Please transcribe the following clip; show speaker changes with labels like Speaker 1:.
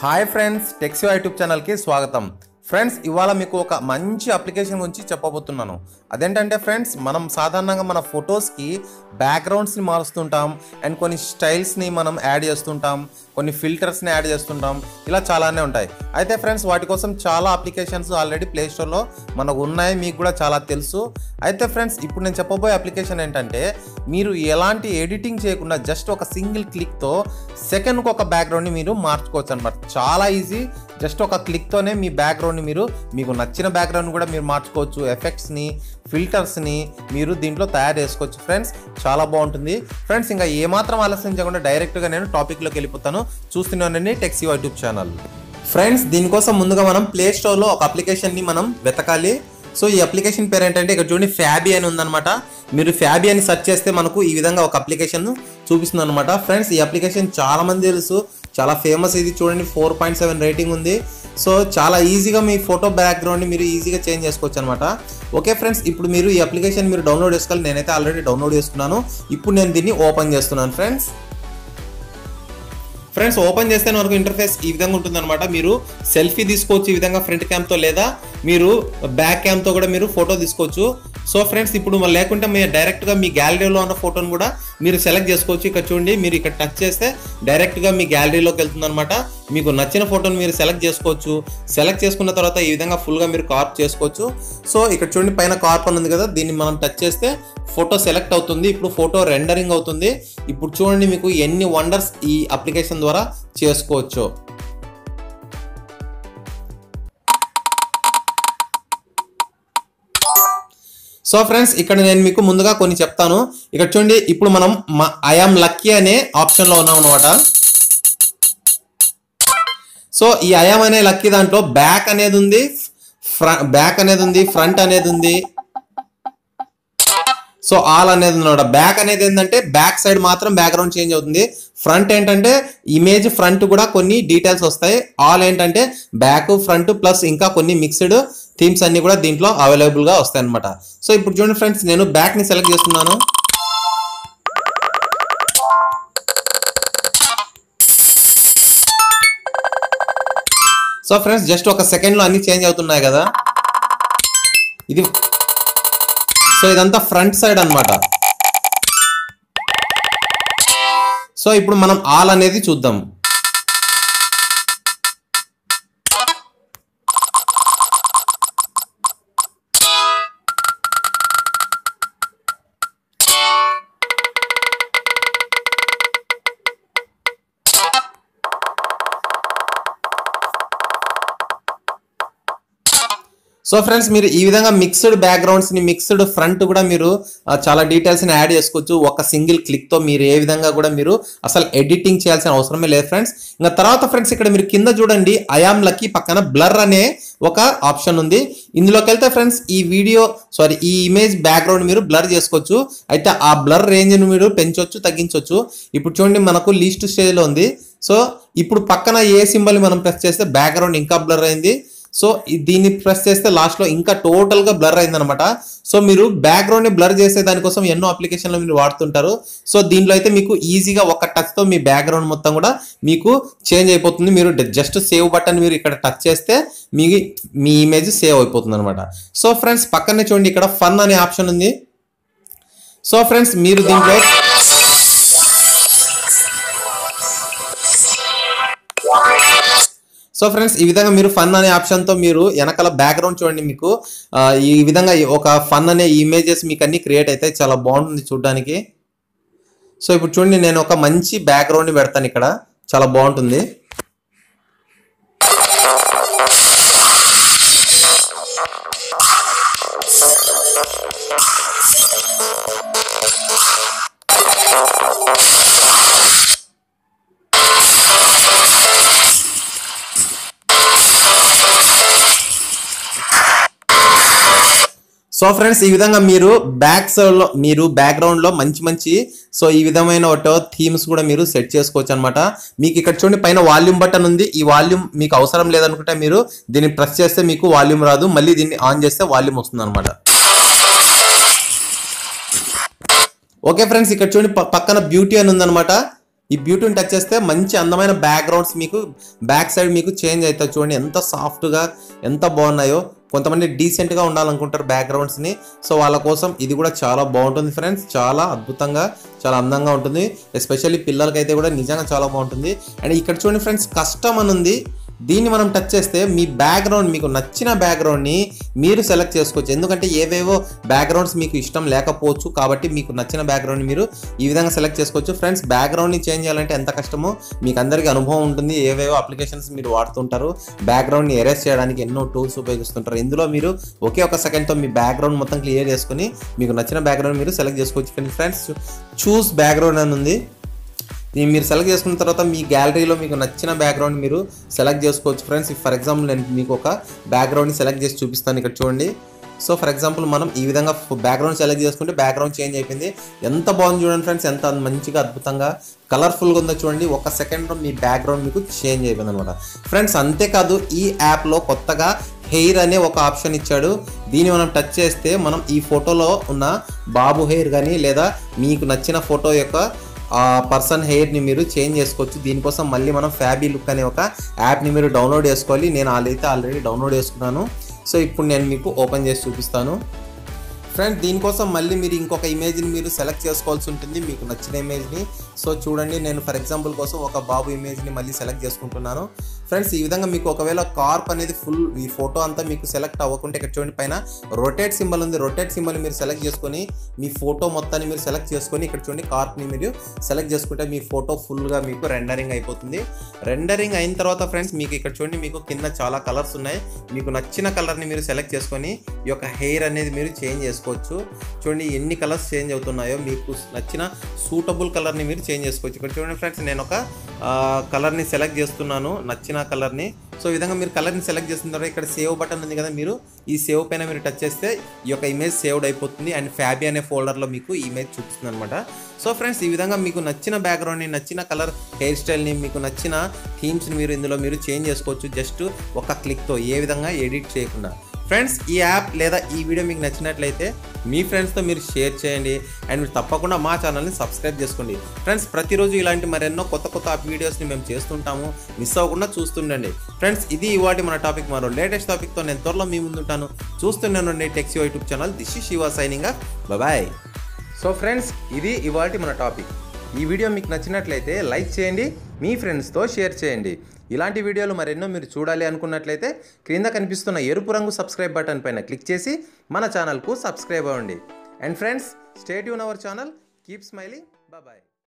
Speaker 1: Hi friends టెక్సియో YouTube ఛానల్కి స్వాగతం friends ఇవాళ మీకు ఒక మంచి అప్లికేషన్ గురించి చెప్పబోతున్నాను. అదేంటంటే ఫ్రెండ్స్ మనం సాధారణంగా మన ఫొటోస్కి బ్యాక్గ్రౌండ్స్ని మారుస్తుంటాం. అండ్ కొన్ని స్టైల్స్ని మనం యాడ్ చేస్తుంటాం. కొన్ని ఫిల్టర్స్ని యాడ్ చేస్తుంటాం. ఇలా చాలానే ఉంటాయి. అయితే ఫ్రెండ్స్ వాటి కోసం చాలా అప్లికేషన్స్ ఆల్రెడీ ప్లే స్టోర్లో మనకు ఉన్నాయి. మీకు కూడా చాలా తెలుసు. అయితే ఫ్రెండ్స్ ఇప్పుడు నేను చెప్పబోయే అప్లికేషన్ ఏంటంటే మీరు ఎలాంటి ఎడిటింగ్ చేయకుండా జస్ట్ ఒక సింగిల్ క్లిక్తో సెకండ్కి ఒక బ్యాక్గ్రౌండ్ని మీరు మార్చుకోవచ్చు అనమాట చాలా ఈజీ జస్ట్ ఒక క్లిక్తోనే మీ బ్యాక్గ్రౌండ్ని మీరు మీకు నచ్చిన బ్యాక్గ్రౌండ్ కూడా మీరు మార్చుకోవచ్చు. ఎఫెక్ట్స్ని ఫిల్టర్స్ని మీరు దీంట్లో తయారు చేసుకోవచ్చు. ఫ్రెండ్స్ చాలా బాగుంటుంది. ఫ్రెండ్స్ ఇంకా ఏమాత్రం ఆలస్యం చేయకుండా డైరెక్ట్గా నేను టాపిక్లోకి వెళ్ళిపోతాను. చూస్తున్నానండి టెక్సీ యూట్యూబ్ ఛానల్ ఫ్రెండ్స్ దీనికోసం ముందుగా మనం ప్లే స్టోర్లో ఒక అప్లికేషన్ని మనం వెతకాలి. సో ఈ అప్లికేషన్ పేరు ఏంటంటే ఇక్కడ చూడండి ఫ్యాబీ అని ఉందన్నమాట. మీరు ఫ్యాబీ అని సెర్చ్ చేస్తే మనకు ఈ విధంగా ఒక అప్లికేషన్ చూపిస్తుంది అనమాట ఫ్రెండ్స్ ఈ అప్లికేషన్ చాలామంది తెలుసు. చాలా ఫేమస్ ఇది. చూడండి ఫోర్ పాయింట్ సెవెన్ రేటింగ్ ఉంది. సో చాలా ఈజీగా మీ ఫోటో బ్యాక్గ్రౌండ్ని మీరు ఈజీగా చేంజ్ చేసుకోవచ్చు అనమాట ఓకే ఫ్రెండ్స్ ఇప్పుడు మీరు ఈ అప్లికేషన్ మీరు డౌన్లోడ్ చేసుకోవాలి. నేనైతే ఆల్రెడీ డౌన్లోడ్ చేసుకున్నాను. ఇప్పుడు నేను దీన్ని ఓపెన్ చేస్తున్నాను ఫ్రెండ్స్ ఫ్రెండ్స్ ఓపెన్ చేస్తే వరకు ఇంటర్ఫేస్ ఈ విధంగా ఉంటుందన్నమాట. మీరు సెల్ఫీ తీసుకోవచ్చు ఈ విధంగా ఫ్రంట్ క్యామ్తో లేదా మీరు బ్యాక్ క్యామ్తో కూడా మీరు ఫోటో తీసుకోవచ్చు. సో ఫ్రెండ్స్ ఇప్పుడు మరి లేకుంటే మీరు డైరెక్ట్గా మీ గ్యాలరీలో ఉన్న ఫోటోను కూడా మీరు సెలెక్ట్ చేసుకోవచ్చు. ఇక్కడ చూడండి మీరు ఇక్కడ టచ్ చేస్తే డైరెక్ట్గా మీ గ్యాలరీలోకి వెళ్తుందనమాట మీకు నచ్చిన ఫోటోని మీరు సెలెక్ట్ చేసుకోవచ్చు. సెలెక్ట్ చేసుకున్న తర్వాత ఈ విధంగా ఫుల్గా మీరు కార్ప్ చేసుకోవచ్చు. సో ఇక్కడ చూడండి పైన కార్ప్ ఉంది కదా దీన్ని మనం టచ్ చేస్తే ఫోటో సెలెక్ట్ అవుతుంది. ఇప్పుడు ఫోటో రెండరింగ్ అవుతుంది. ఇప్పుడు చూడండి మీకు ఎన్ని వండర్స్ ఈ అప్లికేషన్ ద్వారా చేసుకోవచ్చు. సో ఫ్రెండ్స్ ఇక్కడ నేను మీకు ముందుగా కొన్ని చెప్తాను. ఇక్కడ చూడండి ఇప్పుడు మనం ఐఆమ్ లక్కీ అనే ఆప్షన్లో ఉన్నాం అనమాట సో ఈ ఐఆమ్ అనే లక్కీ దాంట్లో బ్యాక్ అనేది ఉంది బ్యాక్ అనేది ఉంది ఫ్రంట్ అనేది ఉంది. సో ఆల్ అనేది ఉన్నమాట బ్యాక్ అనేది ఏంటంటే బ్యాక్ సైడ్ మాత్రం బ్యాక్గ్రౌండ్ చేంజ్ అవుతుంది. ఫ్రంట్ ఏంటంటే ఇమేజ్ ఫ్రంట్ కూడా కొన్ని డీటెయిల్స్ వస్తాయి. ఆల్ ఏంటంటే బ్యాక్ ఫ్రంట్ ప్లస్ ఇంకా కొన్ని మిక్స్డ్ థీమ్స్ అన్ని కూడా దీంట్లో అవైలబుల్గా వస్తాయి అనమాట సో ఇప్పుడు చూడండి ఫ్రెండ్స్ నేను బ్యాక్ని సెలెక్ట్ చేస్తున్నాను. సో ఫ్రెండ్స్ జస్ట్ ఒక సెకండ్లో అన్నీ అన్ని చేంజ్ అవుతున్నాయి కదా. ఇది సో ఇదంతా ఫ్రంట్ సైడ్ అన్నమాట. సో ఇప్పుడు మనం ఆల్ అనేది చూద్దాం. సో ఫ్రెండ్స్ మీరు ఈ విధంగా మిక్స్డ్ బ్యాక్గ్రౌండ్స్ని మిక్స్డ్ ఫ్రంట్ కూడా మీరు చాలా డీటెయిల్స్ని యాడ్ చేసుకోవచ్చు. ఒక సింగిల్ క్లిక్తో మీరు ఏ విధంగా కూడా మీరు అసలు ఎడిటింగ్ చేయాల్సిన అవసరమే లేదు ఫ్రెండ్స్. ఇంకా తర్వాత ఫ్రెండ్స్ ఇక్కడ మీరు కింద చూడండి అయామ్ లకి పక్కన బ్లర్ అనే ఒక ఆప్షన్ ఉంది. ఇందులోకి వెళ్తే ఫ్రెండ్స్ ఈ వీడియో సారీ ఈ ఇమేజ్ బ్యాక్గ్రౌండ్ మీరు బ్లర్ చేసుకోవచ్చు. అయితే ఆ బ్లర్ రేంజ్ని మీరు పెంచవచ్చు తగ్గించవచ్చు ఇప్పుడు చూడండి మనకు లీస్ట్ స్టేజ్లో ఉంది. సో ఇప్పుడు పక్కన ఏ సింబల్ మనం ప్రెస్ చేస్తే బ్యాక్గ్రౌండ్ ఇంకా బ్లర్ అయింది. సో దీన్ని ప్రెస్ చేస్తే లాస్ట్లో ఇంకా టోటల్గా బ్లర్ అయిందనమాట సో మీరు బ్యాక్గ్రౌండ్ని బ్లర్ చేసే దానికోసం ఎన్నో అప్లికేషన్లు మీరు వాడుతుంటారు. సో దీనిలో అయితే మీకు ఈజీగా ఒక టచ్తో మీ బ్యాక్గ్రౌండ్ మొత్తం కూడా మీకు చేంజ్ అయిపోతుంది. మీరు జస్ట్ సేవ్ బటన్ మీరు ఇక్కడ టచ్ చేస్తే మీ మీ ఇమేజ్ సేవ్ అయిపోతుంది అనమాట సో ఫ్రెండ్స్ పక్కనే చూడండి ఇక్కడ ఫన్ అనే ఆప్షన్ ఉంది. సో ఫ్రెండ్స్ మీరు దీంట్లో సో ఫ్రెండ్స్ ఈ విధంగా మీరు ఫన్ అనే ఆప్షన్తో మీరు వెనకాల బ్యాక్గ్రౌండ్ చూడండి మీకు. ఈ విధంగా ఒక ఫన్ అనే ఇమేజెస్ మీకు అన్ని క్రియేట్ అవుతాయి చాలా బాగుంటుంది చూడడానికి. సో ఇప్పుడు చూడండి నేను ఒక మంచి బ్యాక్గ్రౌండ్ని పెడతాను ఇక్కడ. చాలా బాగుంటుంది. సో ఫ్రెండ్స్ ఈ విధంగా మీరు బ్యాక్ సైడ్లో మీరు బ్యాక్గ్రౌండ్లో మంచి మంచి సో ఈ విధమైన ఒకటో థీమ్స్ కూడా మీరు సెట్ చేసుకోవచ్చు అనమాట మీకు ఇక్కడ చూడండి పైన వాల్యూమ్ బటన్ ఉంది. ఈ వాల్యూమ్ మీకు అవసరం లేదనుకుంటే మీరు దీన్ని ప్రెస్ చేస్తే మీకు వాల్యూమ్ రాదు. మళ్ళీ దీన్ని ఆన్ చేస్తే వాల్యూమ్ వస్తుంది అనమాట ఓకే ఫ్రెండ్స్ ఇక్కడ చూడండి పక్కన బ్యూటీ అని ఉందనమాట ఈ బ్యూటీని టచ్ చేస్తే మంచి అందమైన బ్యాక్గ్రౌండ్స్ మీకు బ్యాక్ సైడ్ మీకు చేంజ్ అవుతుంది చూడండి ఎంత సాఫ్ట్గా ఎంత బాగున్నాయో. కొంతమంది డీసెంట్గా ఉండాలనుకుంటారు బ్యాక్గ్రౌండ్స్ని సో వాళ్ళ కోసం ఇది కూడా చాలా బాగుంటుంది ఫ్రెండ్స్ చాలా అద్భుతంగా చాలా అందంగా ఉంటుంది. ఎస్పెషల్లీ పిల్లలకైతే కూడా నిజంగా చాలా బాగుంటుంది. అండ్ ఇక్కడ చూడండి ఫ్రెండ్స్ కష్టం అని ఉంది. దీన్ని మనం టచ్ చేస్తే మీ బ్యాక్గ్రౌండ్ మీకు నచ్చిన బ్యాక్గ్రౌండ్ని మీరు సెలెక్ట్ చేసుకోవచ్చు. ఎందుకంటే ఏవేవో బ్యాక్గ్రౌండ్స్ మీకు ఇష్టం లేకపోవచ్చు కాబట్టి మీకు నచ్చిన బ్యాక్గ్రౌండ్ మీరు ఈ విధంగా సెలెక్ట్ చేసుకోవచ్చు. ఫ్రెండ్స్ బ్యాక్గ్రౌండ్ని చేంజ్ చేయాలంటే ఎంత కష్టమో మీకు అందరికీ అనుభవం ఉంటుంది. ఏవేవో అప్లికేషన్స్ మీరు వాడుతుంటారు. బ్యాక్గ్రౌండ్ని ఎరేస్ చేయడానికి ఎన్నో టూల్స్ ఉపయోగిస్తుంటారు. ఇందులో మీరు ఒకే ఒక సెకండ్తో మీ బ్యాక్గ్రౌండ్ మొత్తం క్లియర్ చేసుకుని మీకు నచ్చిన బ్యాక్గ్రౌండ్ మీరు సెలెక్ట్ చేసుకోవచ్చు. ఫ్రెండ్స్ చూస్ బ్యాక్గ్రౌండ్ అని ఉంది. మీరు సెలెక్ట్ చేసుకున్న తర్వాత మీ గ్యాలరీలో మీకు నచ్చిన బ్యాక్గ్రౌండ్ మీరు సెలెక్ట్ చేసుకోవచ్చు. ఫ్రెండ్స్ ఫర్ ఎగ్జాంపుల్ నేను మీకు ఒక బ్యాక్గ్రౌండ్ని సెలెక్ట్ చేసి చూపిస్తాను ఇక్కడ చూడండి. సో ఫర్ ఎగ్జాంపుల్ మనం ఈ విధంగా బ్యాక్గ్రౌండ్ సెలెక్ట్ చేసుకుంటే బ్యాక్గ్రౌండ్ చేంజ్ అయిపోయింది. ఎంత బాగుంది చూడండి ఫ్రెండ్స్ ఎంత మంచిగా అద్భుతంగా కలర్ఫుల్గా ఉందో చూడండి. ఒక సెకండ్లో మీ బ్యాక్గ్రౌండ్ మీకు చేంజ్ అయిపోయింది అనమాట ఫ్రెండ్స్ అంతేకాదు ఈ యాప్లో కొత్తగా హెయిర్ అనే ఒక ఆప్షన్ ఇచ్చాడు. దీన్ని మనం టచ్ చేస్తే మనం ఈ ఫోటోలో ఉన్న బాబు హెయిర్ కానీ లేదా మీకు నచ్చిన ఫోటో యొక్క పర్సన్ హెయిర్ని మీరు చేంజ్ చేసుకోవచ్చు. దీనికోసం మళ్ళీ మనం ఫ్యాబీ లుక్ అనే ఒక యాప్ని మీరు డౌన్లోడ్ చేసుకోవాలి. నేను అయితే ఆల్రెడీ డౌన్లోడ్ చేసుకున్నాను. సో ఇప్పుడు నేను మీకు ఓపెన్ చేసి చూపిస్తాను. ఫ్రెండ్ దీనికోసం మళ్ళీ మీరు ఇంకొక ఇమేజ్ని మీరు సెలెక్ట్ చేసుకోవాల్సి ఉంటుంది. మీకు నచ్చిన ఇమేజ్ని సో చూడండి. నేను ఫర్ ఎగ్జాంపుల్ కోసం ఒక బాబు ఇమేజ్ని మళ్ళీ సెలెక్ట్ చేసుకుంటున్నాను. ఫ్రెండ్స్ ఈ విధంగా మీకు ఒకవేళ కార్ప్ అనేది ఫుల్ ఈ ఫోటో అంతా మీకు సెలెక్ట్ అవ్వకుంటే ఇక్కడ చూడండి పైన రొటేట్ సింబల్ ఉంది. రొటేట్ సింబల్ మీరు సెలెక్ట్ చేసుకొని మీ ఫోటో మొత్తాన్ని మీరు సెలెక్ట్ చేసుకొని ఇక్కడ చూడండి కార్ప్ని మీరు సెలెక్ట్ చేసుకుంటే మీ ఫోటో ఫుల్గా మీకు రెండరింగ్ అయిపోతుంది. రెండరింగ్ అయిన తర్వాత ఫ్రెండ్స్ మీకు ఇక్కడ చూడండి మీకు కింద చాలా కలర్స్ ఉన్నాయి. మీకు నచ్చిన కలర్ని మీరు సెలెక్ట్ చేసుకొని ఈ యొక్క హెయిర్ అనేది మీరు చేంజ్ చేసుకోవచ్చు. చూడండి ఎన్ని కలర్స్ చేంజ్ అవుతున్నాయో మీకు నచ్చిన సూటబుల్ కలర్ని మీరు చేంజ్ చేసుకోవచ్చు. ఇక్కడ చూడండి ఫ్రెండ్స్ నేను ఒక కలర్ని సెలెక్ట్ చేస్తున్నాను. నచ్చిన కలర్ని సో ఈ విధంగా మీరు కలర్ని సెలెక్ట్ చేసిన తర్వాత ఇక్కడ సేవ్ బటన్ ఉంది కదా మీరు. ఈ సేవ్ పైన మీరు టచ్ చేస్తే ఈ యొక్క ఇమేజ్ సేవ్డ్ అయిపోతుంది అండ్ ఫ్యాబీ అనే ఫోల్డర్లో మీకు ఇమేజ్ చూపిస్తుంది అనమాట సో ఫ్రెండ్స్ ఈ విధంగా మీకు నచ్చిన బ్యాక్గ్రౌండ్ని నచ్చిన కలర్ హెయిర్ స్టైల్ని మీకు నచ్చిన థీమ్స్ని మీరు ఇందులో మీరు చేంజ్ చేసుకోవచ్చు. జస్ట్ ఒక క్లిక్తో ఏ విధంగా ఎడిట్ చేయకుండా. ఫ్రెండ్స్ ఈ యాప్ లేదా ఈ వీడియో మీకు నచ్చినట్లయితే మీ ఫ్రెండ్స్తో మీరు షేర్ చేయండి. అండ్ మీరు తప్పకుండా మా ఛానల్ని సబ్స్క్రైబ్ చేసుకోండి. ఫ్రెండ్స్ ప్రతిరోజు ఇలాంటి మరెన్నో కొత్త కొత్త వీడియోస్ని మేము చేస్తుంటాము. మిస్ అవ్వకుండా చూస్తుండండి. ఫ్రెండ్స్ ఇది ఇవాటి మన టాపిక్ మరో లేటెస్ట్ టాపిక్తో నేను త్వరలో మీ ముందుంటాను. చూస్తున్నానండి Techy YouTube channel. This Shiva shining boy so friends ఇది ఇవాటి మన టాపిక్. ఈ వీడియో మీకు నచ్చినట్లయితే లైక్ చేయండి మీ ఫ్రెండ్స్తో షేర్ చేయండి. ఇలాంటి వీడియోలు మరెన్నో మీరు చూడాలి అనుకున్నట్లయితే క్రింద కనిపిస్తున్న ఎరుపు రంగు సబ్స్క్రైబ్ బటన్ పైన క్లిక్ చేసి మన ఛానల్కు సబ్స్క్రైబ్ అవ్వండి. And friends stay Yoon our channel keep smiling bye